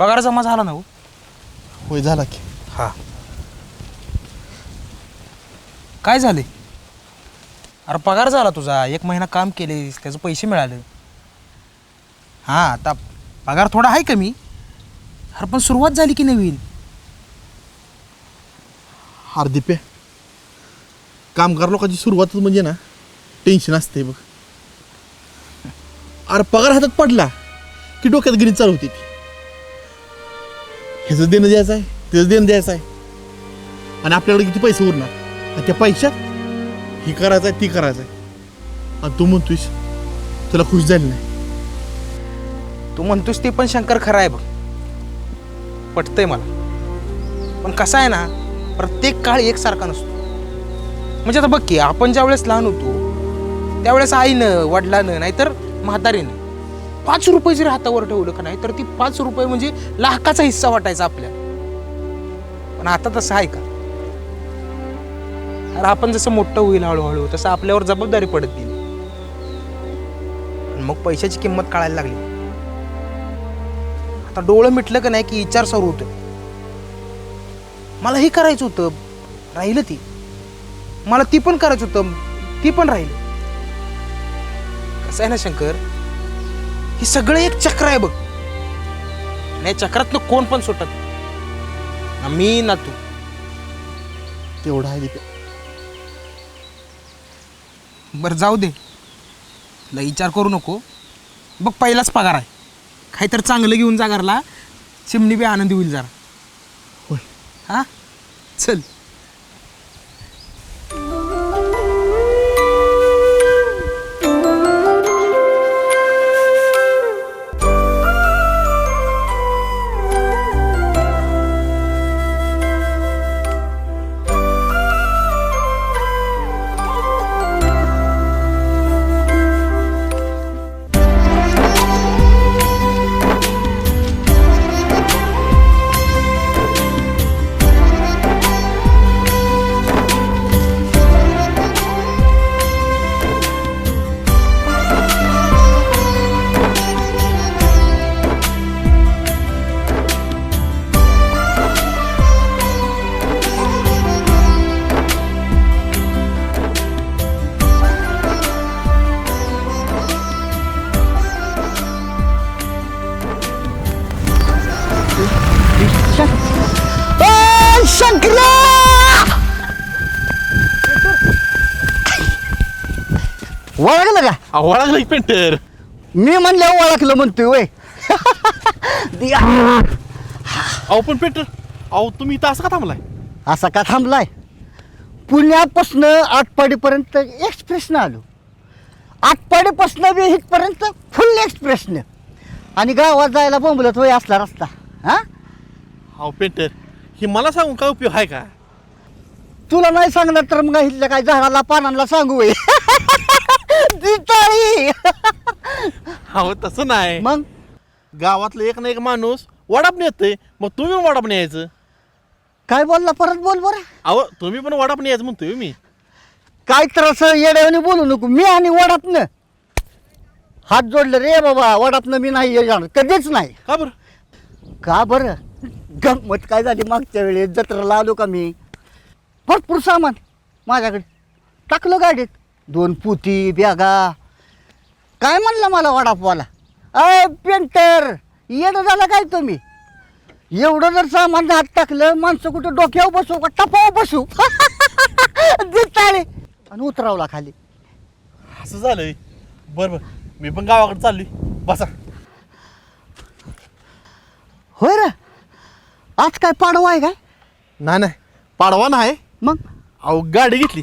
पगार जमा झाला ना हो? होय झाला की. हा. काय झाले? अरे पगार झाला तुझा. एक महिना काम केलेस त्याचे पैसे मिळाले. हां आता पगार थोडा आहे कमी. अरे पण सुरुवात झाली की नवीन? हार्दिप्या कामगार लोकांची सुरुवातच म्हणजे ना टेन्शन असते बघ. अरे पगार हातात पडला की डोक्यात गिरी चालू होती ती. ह्याचं देणं द्यायचं आहे त्याचं देणं द्यायचं आहे. आणि आपल्याकडे किती पैसे उरणार? आणि त्या पैशात ही करायचं आहे ती करायचं आहे. आणि तू म्हणतोस तुला खुश झाली नाही. तू म्हणतोस ते पण शंकर खरं आहे बघ. पटतंय मला. पण कसं आहे ना प्रत्येक काळ एकसारखा नसतो. म्हणजे आता बघ की आपण ज्या वेळेस लहान होतो त्यावेळेस आईनं वडिलानं नाहीतर म्हातारीनं पाच रुपये जरी हातावर ठेवलं का नाही तर ती पाच रुपये म्हणजे लाखाचा हिस्सा वाटायचा आपल्या पण आता तसं आहे का? अरे आपण जसं मोठं होईल हळूहळू तसं आपल्यावर जबाबदारी पडत गेली. मग पैशाची किंमत कळायला लागली. आता डोळं मिटलं का नाही की विचार सुरू होतं मला हे करायचं होतं राहिलं ती. मला ती पण करायचं होतं ती पण राहिलं. कसं आहे ना शंकर? हे सगळं एक चक्र आहे बघ. आणि या चक्रातनं कोण पण सुटत नाही. ना मी ना तू. तेवढं आहे दिप्या बरं जाऊ दे. लय विचार करू नको. बघ पहिलाच पगार आहे. काहीतरी चांगलं घेऊन जा घरला. चिमणी बी आनंदी होईल जरा. होय. हा? चल. ओळखलं का की पेंटर? मी म्हणलं ओळखलं म्हणतोय वय. दिया. अहो पण पेंटर अहो तुम्ही इथं असं का थांबलाय? असा का थांबलाय? पुण्यापासनं आटपाडीपर्यंत एक्सप्रेसनं आलो. आटपाडीपासनं बी इथपर्यंत फुल एक्सप्रेसनं. आणि गावात जायला बोंबलत वय असला रस्ता हा? अहो पेंटर हे मला सांगून काय उपयोग आहे का? तुला नाही सांगणार तर मग इथल्या काय झाडाला पानांना सांगू वय. दिताळी अहो तसं नाही. मग? गावातलं एक ना एक माणूस वडाप येतंय मग तुम्ही पण वडाप यायचं. काय बोलला परत बोल बरं. अहो तुम्ही पण वडाप यायचं म्हणतोय मी. काय तर असं येड्याने बोलू नको. मी आणि वडापनं हात जोडले रे बाबा वडापनं मी नाही येणार कधीच नाही. का बरं? का बरं? गंमत काय झाली मागच्या वेळेस? जत्रेला आलो का मी? भरपूर सामान माझ्याकडे. टाकलं गाडीत. दोन पुती बॅगा. काय म्हणला मला वडापवाला अय पेंटर येणं झालं काय तुम्ही? एवढं जर सामान हात टाकलं माणसं कुठं डोक्यावर बसू का टपावर बसू? दिसताळे. आणि उतरावला खाली. असं झालंय. बरं बरं. मी पण गावाकडे चाललोय. बसा. होय रे. आज काय पाडवा आहे काय? नाही नाही. पाडवा नाही. मग? अहो गाडी घेतली.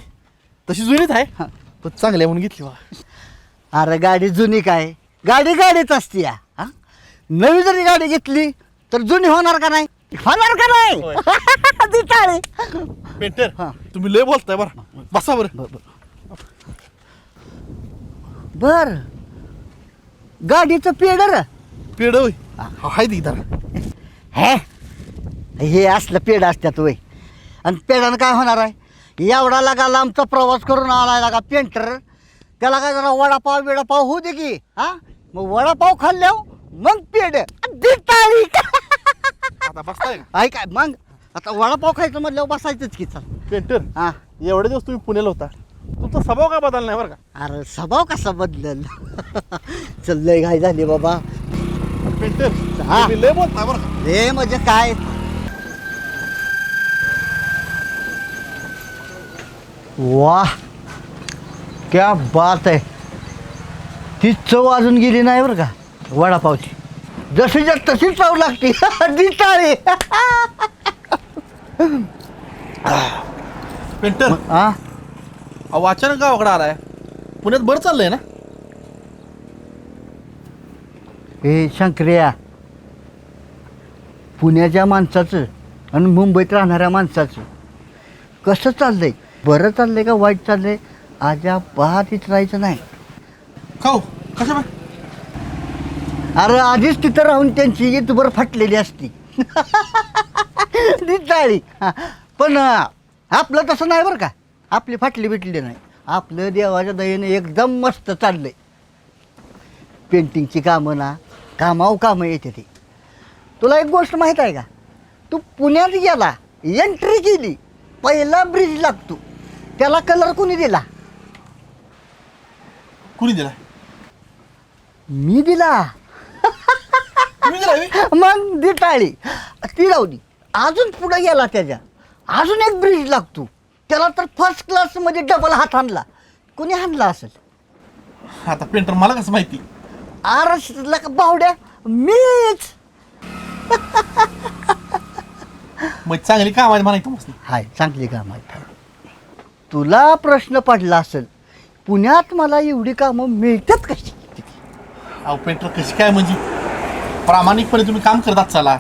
तशी जुनीच आहे. पण चांगली आहे म्हणून घेतली बा. अरे गाडी जुनी काय? गाडी गाडीच असते या हा? नवी जरी गाडी घेतली तर जुनी होणार का नाही? होणार का नाही. पेंटर हा. तुम्ही लय बोलताय बरं. बसा बरं. बर गाडीचं पेडर. पेड होय. हाय जरा हे हे असलं पेड असतात वय आणि पेडानं काय होणार आहे? एवढा लागा लांबचा प्रवास करून आलाय लागा पेंटर. त्याला काय जरा वडापाव बिडापाव होऊ दे की हा? मग वडापाव खाल्ल्यावर मग पेड दिसाळी आता बसताय ऐक मग? आता वडापाव खायचं म्हटल्यावर बसायचंच की चल. पेंटर हा. एवढे दिवस तुम्ही पुण्याला होता. तुमचा स्वभाव का बदलला नाही बरं का? अरे स्वभाव कसा बदलल? चल लय घाई झाली बाबा. पेंटर हा. तुम्ही लय बोलता बरं का? हे म्हणजे काय? वाह क्या बात आहे. ती चव अजून गेली नाही बरं का वडापावची. जशी जर तशी चव लागते. दिसाळी. पेंटर हा अहो अचानक गावाकडे आलाय. पुण्यात बरं चाललंय ना? हे शंकर्या. पुण्याच्या माणसाचं आणि मुंबईत राहणाऱ्या माणसाचं कसं चाललंय? बरं चाललंय का वाईट चाललंय? आजा पाहत राहायचं नाही. खाऊ. बाय? अरे आधीच तिथं राहून त्यांची इथभर फाटलेली असती. चाळी. पण आपलं तसं नाही बरं का. आपली फाटली बिटली नाही. आपलं देवाच्या दयेने एकदम मस्त चाललंय. पेंटिंगची कामं ना कामाव कामं येते ती. तुला एक गोष्ट माहीत आहे का? तू पुण्यात गेला एंट्री केली पहिला ब्रिज लागतो. त्याला कलर कोणी दिला? कुणी दिला? मी दिला. तुम्ही दिला बे? मग ती टाळी ती लावली अजून पुढे गेला त्याच्या. अजून एक ब्रिज लागतो. त्याला तर फर्स्ट क्लासमध्ये डबल हात आणला. कोणी आणला असेल? आता पेंटर मला कसं माहिती? आरसला का बावड्या? मीच. मग चांगली काम आहे म्हणायचं मस्त. हाय चांगली काम आहे. तुला प्रश्न पडला असेल पुण्यात मला एवढी कामं मिळतात कशी? अहो पेंटर कशी काय म्हणजे? प्रामाणिकपणे तुम्ही काम करतात चला.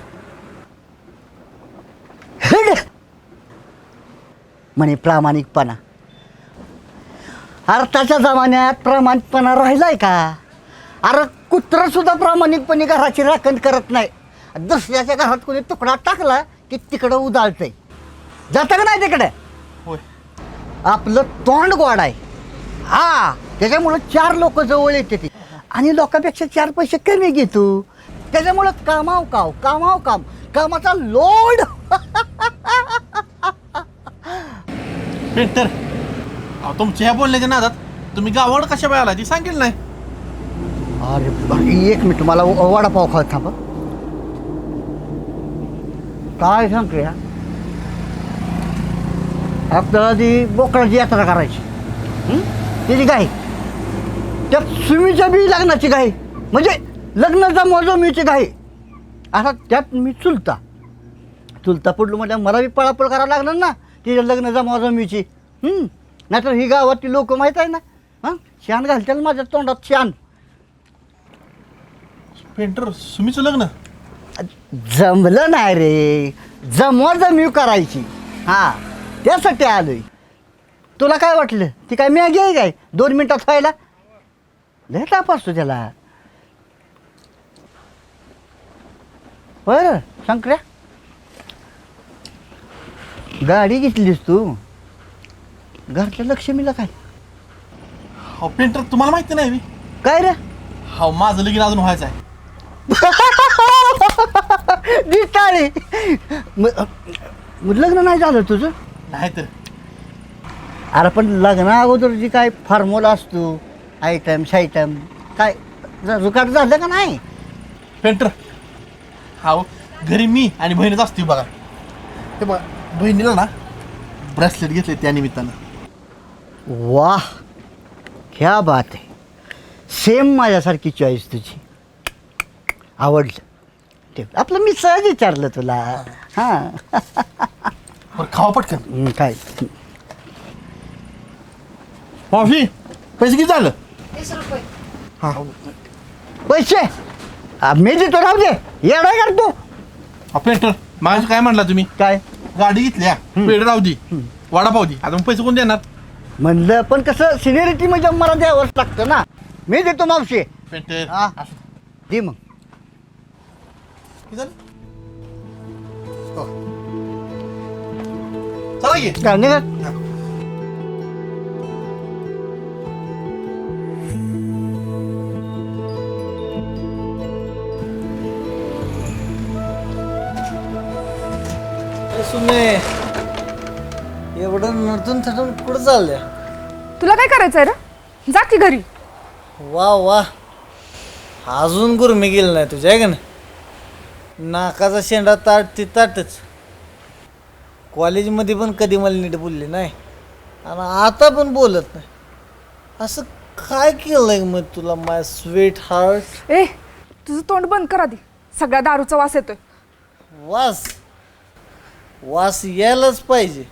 हेड! म्हणे प्रामाणिकपणा. अर्थाच्या जमान्यात प्रामाणिकपणा राहिलाय का? अरे कुत्र सुद्धा प्रामाणिकपणे घराची राखण करत नाही. दुसऱ्याच्या घरात कोणी तुकडा टाकला की तिकडं उदाळतंय जातं का नाही तिकडे? आपलं तोंड गोड आहे. हा त्याच्यामुळं चार लोक जवळ येते ती. आणि लोकांपेक्षा चार पैसे कमी घेतो त्याच्यामुळं कामाव काव कामाव काम. कामाचा लोड पेंटर अहो तुमच्या ह्या बोलण्याच्या नादात तुम्ही गावाकडे कशा वेळा आला ती सांगेल नाही. अरे बाई, एक मिनिट मला व- वडापाव खात थांबा. काय सांगतो या आपल्याला ती बोकडाची यात्रा करायची. हं? त्याची गाय. त्यात सुमीच्या बी लग्नाची गाय. म्हणजे लग्नाचा मोजमीची गाय. आता त्यात मी चुलता. चुलता पडलो म्हणजे मला बी पळापळ करावं लागणार ना तिच्या लग्नाचा मोजमीची नाहीतर ही गावातली लोक माहीत आहे ना? हां? शान घालतील माझ्या तोंडात शान. पेंटर सुमीचं लग्न? जमलं नाही रे. जमवा जमीव करायची. हा. त्यासाठी आलोय. तुला काय वाटलं? ती काय मॅगी आहे काय? दोन मिनिटात व्हायला? लय ताप असतो त्याला. बरं शंकर्या. गाडी घेतलीस तू. घरच्या लक्ष्मीला काय? हो पेंटर तुम्हाला माहिती नाही बे? काय रे? हो माझं लगीन अजून व्हायचं आहे. मग लग्न नाही झालं तुझं? नाही तर अरे पण लग्ना अगोदर जी काय फॉर्म्युला असतो आयटम शायटम काय रुकाट झालं का नाही? पेंटर. हा घरी मी आणि बहिणीच असते बघा. ते बघा बहिणीला ना ब्रेसलेट घेतले त्या निमित्तानं. वाह क्या बात आहे. सेम माझ्यासारखी चॉईस तुझी. आवडलं. ते आपलं मी सहज विचारलं तुला. हां. बरं खावा पटकन. हं, काय? मावशी पैसे किती झालं? हा. पैसे? आ, मी देतो राहू दे. येडा करतो पेंटर माझं काय म्हणला तुम्ही? काय? गाडी घेतल्या पेड राहू दे वडापाव दे. आता मग पैसे कोण देणार? म्हणलं पण कसं सिनियरिटी म्हणजे मला द्यावंच लागतं ना. मी देतो मावशी. पेंटर हा. दे मग. किती झालं? हो. चला की. काय एवढं नटून थटून कुठं चालल्या? तुला काय करायचंय रे? जा की घरी. वा वा. अजून गुरमी गेलं नाही तुझ्या आहे का नाही? नाकाचा शेंडा ताट ती ताटच. कॉलेजमध्ये पण कधी मला नीट बोलली नाही. आणि आता पण बोलत नाही. असं काय केलंय मग तुला माय स्वीट हार्ट ए तुझं तोंड बंद कर आधी. सगळ्या दारूचा वास येतोय. वास? वास यायलाच पाहिजे.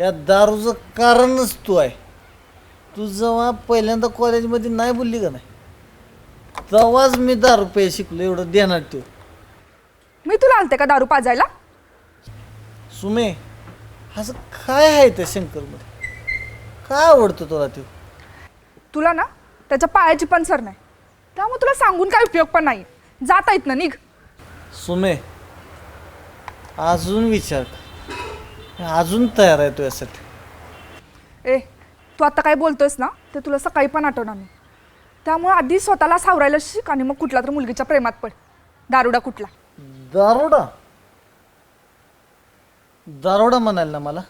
या दारूचं कारणच तू आहे. तू जेव्हा पहिल्यांदा कॉलेजमध्ये नाही बोलली का नाही? तेव्हाच मी दारू पे शिकलो एवढं ध्यानात ठेव. मी तुला आलते का दारू पाजायला? सुमे असं काय आहे त्या शंकरमध्ये? काय आवडतं तुला ते तुला ना त्याच्या पायाची पण सर नाही. त्यामुळे तुला सांगून काय उपयोग पण नाही. जाता येत ना निघ. सुमे अजून विचार कर. मी अजून तयार आहे तुझ्यासाठी ए तू आता काय बोलतोयस ना ते तुला सकाळी पण आठवणार नाही. त्यामुळे आधी स्वतःला सावरायला शिक आणि मग कुठला तर मुलगीच्या प्रेमात पड. दारुडा कुठला? दारोडा? दारोडा म्हणाल ना मला?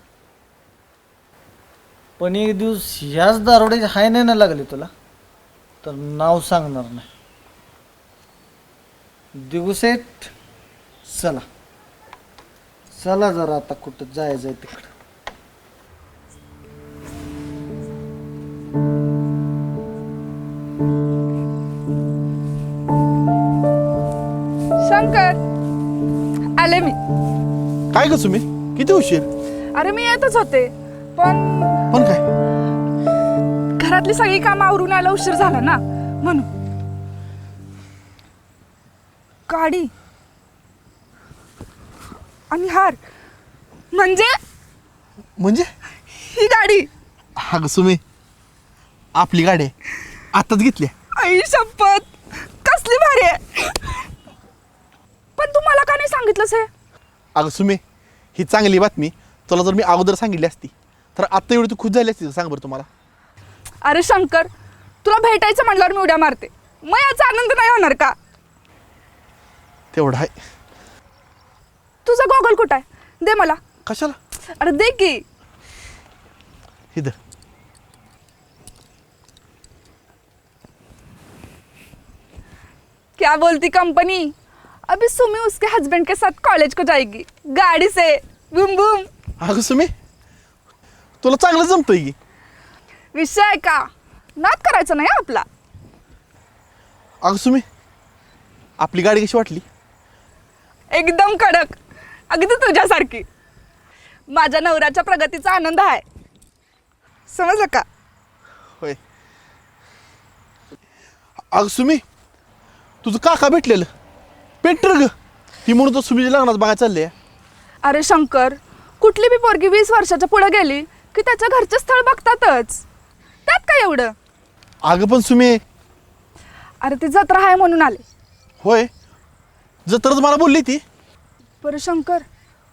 पण एक दिवस ह्याच दारोड्याची हाय नाही ना लागली तुला? तर नाव सांगणार नाही. दिवसेट चला. चला जरा आता कुठं जायचंय तिकडं. शंकर आले मी. काय ग सुमी? किती उशीर? अरे मी येतच होते पण पण काय? घरातली सगळी कामं आवरून यायला उशीर झाला ना म्हणून. गाडी आणि हार म्हणजे? म्हणजे? ही गाडी. हा सुमी आपली गाडी आहे. आत्ताच घेतली आई शपथ कसली भारी आहे. पण तू मला का नाही सांगितलंस हे? अगं सुमे ही चांगली बातमी तुला जर मी अगोदर सांगितली असती तर आत्ता एवढी तू खुश झाली असती? सांग बरं तुम्हाला. अरे शंकर तुला भेटायचं म्हटल्यावर मी उड्या मारते. मग याचा आनंद नाही होणार का? तेवढं आहे. तुझा गॉगल कुठं आहे? दे मला. कशाला? अरे दे की. इथं क्या बोलती कंपनी? अभी सुमी उसके हस्बैंड के साथ कॉलेज को जाएगी। गाड़ी से। Boom boom. अगं सुमे तुला चांगलं जमतंय की? विषय आहे का? नाद करायचा नाही हं आपला. अगं सुमे आपली गाडी कशी वाटली? एकदम कडक. अगदी तुझ्यासारखी. माझ्या नवऱ्याच्या प्रगतीचा आनंद आहे. समजलं का? होय. अगं सुमी तुझं काका भेटलेलं. पेंटर ग. ती म्हणून तो सुमीच्या लग्नात बघायला चालले अरे शंकर कुठली बी पोरगी वीस वर्षाच्या पुढे गेली की त्याच्या घरचे स्थळ बघतातच. त्यात काय एवढं? अगं पण सुमे अरे ती जत्रा आहे म्हणून आले. होय. जत्रच मला बोलली ती. बरं शंकर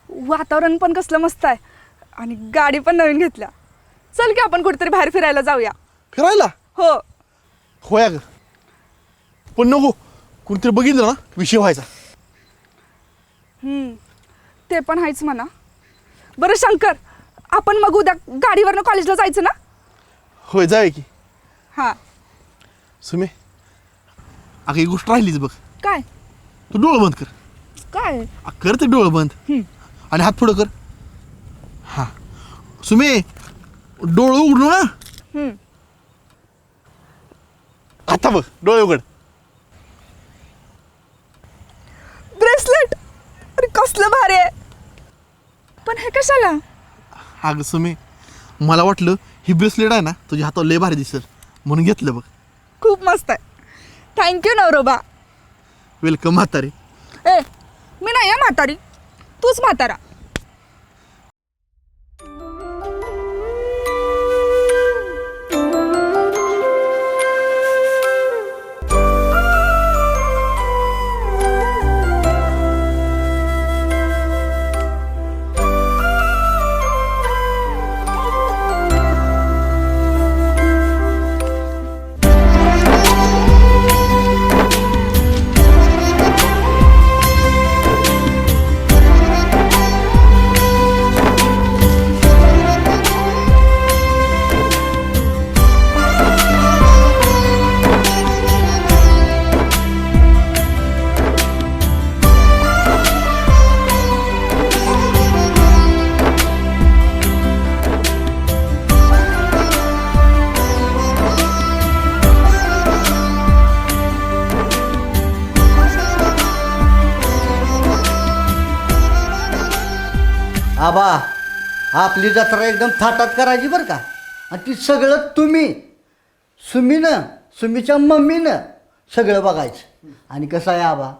वातावरण पण कसलं मस्त आहे. आणि गाडी पण नवीन घेतल्या. चल की आपण कुठेतरी बाहेर फिरायला जाऊया. फिरायला? हो. होय अगं. पण नको. कोणतरी बघितलं ना विषय व्हायचा. हम्म, ते पण आहेच म्हणा. बरं शंकर आपण मग उद्या गाडीवरनं कॉलेजला जायचं ना? होय जाऊया की. हां. सुमे अगं एक गोष्ट राहिलीच बघ. काय? तू डोळं बंद कर. काय? आ, कर ते डोळं बंद. हम्म. आणि हात पुढं कर. हा. सुमे डोळं उघडू ना. हम्म. आता बघ डोळे उघड. ब्रेसलेट अरे कसलं भारी आहे. पण हे कशाला? अगं सुमे मला वाटलं ही ब्रेसलेट आहे ना तुझ्या हातावर लय भारी दिसेल. म्हणून घेतलं बघ. खूप मस्त आहे. थँक्यू नवरोबा. वेलकम म्हातारे. ए मी नाही आहे म्हातारी. तूच म्हातारा. आपली जत्रा एकदम थाटात करायची बरं का? आणि ती सगळं तुम्ही सुमीनं सुमीच्या मम्मीनं सगळं बघायचं. आणि कसं आहे आबा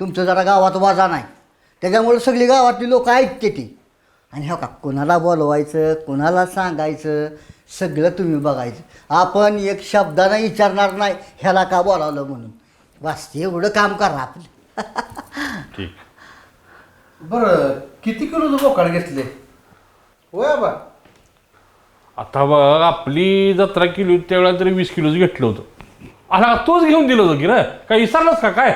तुमचं जरा गावात वाजा नाही. त्याच्यामुळे सगळी गावातली लोक ऐकते ती. आणि हो का कोणाला बोलवायचं कोणाला सांगायचं सगळं तुम्ही बघायचं. आपण एक शब्दानं विचारणार नाही ह्याला का बोलावलं म्हणून? बस एवढं काम करा आपलं. ठीक. बरं किती किलोचं बोकाड घेतले? होय आबा आता बघ आपली जत्रा केली होती त्यावेळेला तरी वीस किलोच घेतलं होतं. आला तोच घेऊन दिलं होतं की रे? काय विसरलास का काय?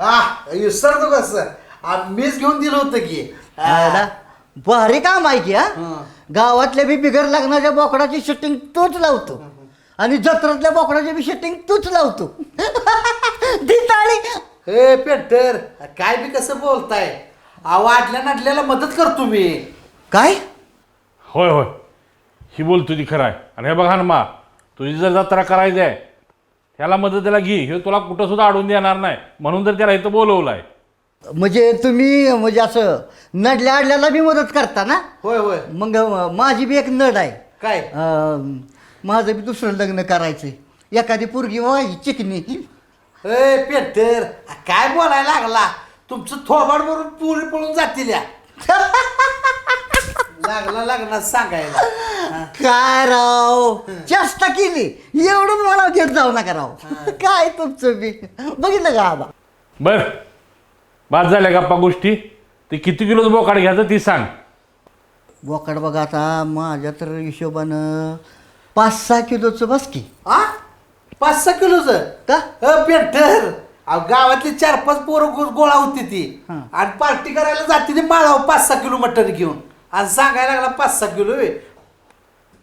हा विसरतो कसं? मीच घेऊन दिलं होतं की. भारी काम आहे की हा? गावातल्या बी बिगर लग्नाच्या बोकडाची शूटिंग तूच लावतो. आणि जत्रातल्या बोकडाची बी शूटिंग तूच लावतो. हे पेंटर काय बी कसं बोलताय? वाढल्या नाडल्याला मदत करतो मी. काय? होय होय. ही बोलतो ती खरं आहे. आणि हे बघा ना मा तुझी जर जत्रा करायची आहे ह्याला मदतीला घे. हे तुला कुठं सुद्धा देणार नाही. म्हणून तर त्याला इथं बोलवलं आहे म्हणजे तुम्ही म्हणजे असं नडल्या आडल्याला बी मदत करता ना? होय होय. मग अं, माझी बी एक नड आहे. काय? अं, माझं बी दुसरं लग्न करायचं एखादी पोरगी व्हायची चिकनी. ए पेंटर काय बोलायला लागला? तुमचं थोबाड भरून पुरी पळून जातील या. लागला लागणार सांगायला. काय राव? चेष्टा केली. एवढं मला घेत जाऊ नका राव. काय तुमचं बी? बघितलं का आबा? बर. बाद झाल्या गप्पा गोष्टी. ते किती किलोचं बोकाड घ्यायचं ती सांग. बोकड बघा आता माझ्या तर हिशोबानं पाच सहा किलोचं बस की. हा पाच सहा किलोचं? का पेंटर. अहो गावातली चार पाच पोरं गो- गोळा होती ती. हा. आणि पार्टी करायला जाते ती माळाव पाच सहा किलो मटण घेऊन. आणि सांगायला लागला पाच सहा किलो आहे.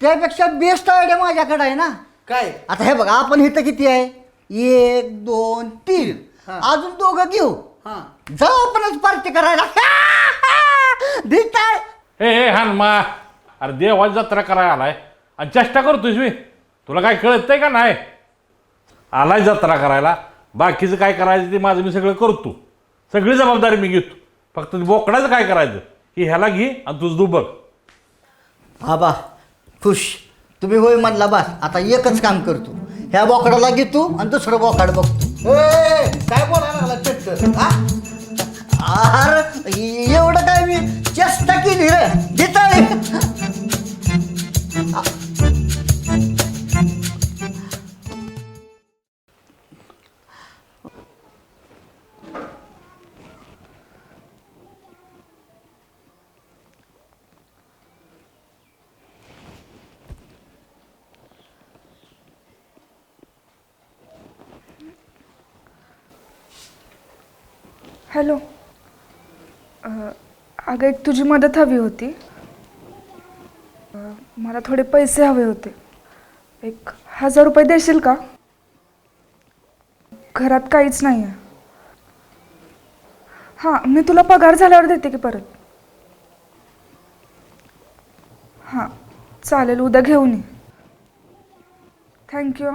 त्यापेक्षा बेस्ट आयडिया माझ्याकडे आहे ना. काय? आता हे बघा आपण इथं किती आहे? एक दोन तीन. हा. अजून दोघं घेऊ. हा. जाऊ आपणच पार्टी करायला. दिसताय. हे हे हान मा. अरे देवाची जत्रा करायला आलाय. आणि चेष्टा करतोयस मी. तुला काय कळतंय का नाही? आलाय जत्रा करायला. बाकीचं काय करायचं ते माझं मी सगळं करतो. सगळी जबाबदारी मी घेतो. फक्त बोकडाचं काय करायचं? हे ह्याला घे आणि तुझं तू बघ. आबा खुश. तुम्ही होय म्हणला बस आता एकच काम करतो. ह्या बोकडाला घेतो आणि दुसरं बोकाड बघतो. ए, काय बोलायला लागला हा? अरे एवढं काय मी चेष्टा केली रे? देताय हॅलो. अगं एक तुझी मदत हवी होती. मला थोडे पैसे हवे होते. एक हजार रुपये देशील का? घरात काहीच नाही आहे हां मी तुला पगार झाल्यावर देते की परत. हां चालेल उद्या घेऊन ये. थँक्यू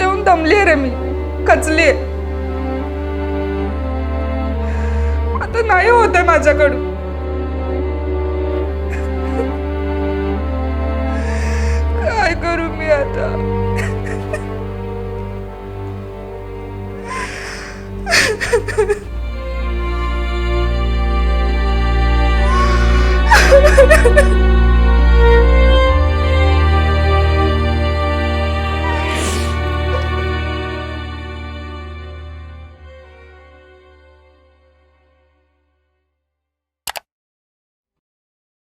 देऊन दमले रे मी. खचले आता नाही होत आहे माझ्याकडून. काय करू मी आता? Ha